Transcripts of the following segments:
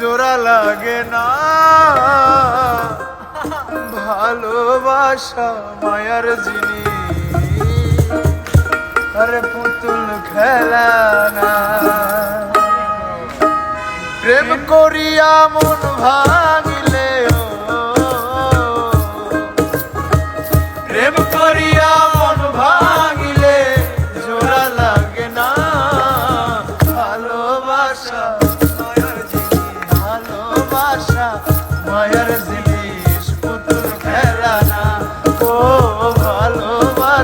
জোড়া লাগে না। ভালোবাসা মায়ার জিনিস। আরে পুতুল খেলা না। প্রেম করিয়া মন ভাঙিলে প্রেম করিয়া মন ভাঙিলে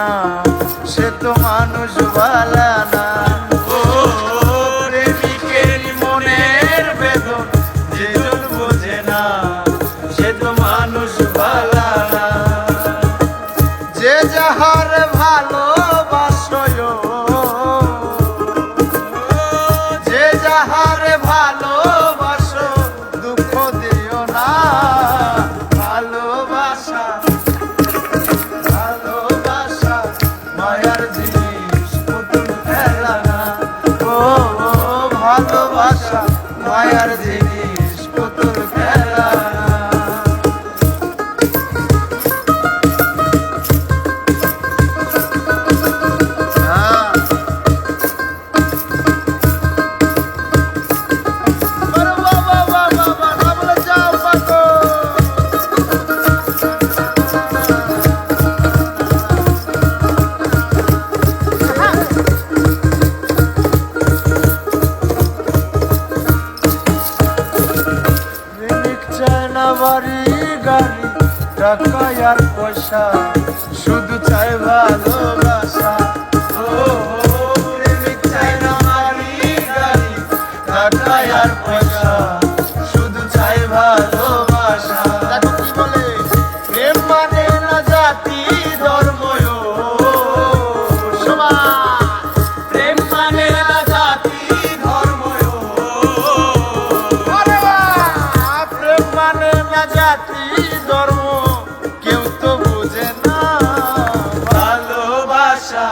না। সে তো মানুষ বালা না মনের না। সে তো মানুষ যে যাহার ভালোবাসয় যে যাহারে ভালোবাসা মায়ার জিনিস না বাড়ি গাড়ি টাকা আর পয়সা শুধু চাই ভালোবাসা ও চায় না টাকা আর পয়সা জাতি ধর্ম কেউ তো বোঝে না। ভালোবাসা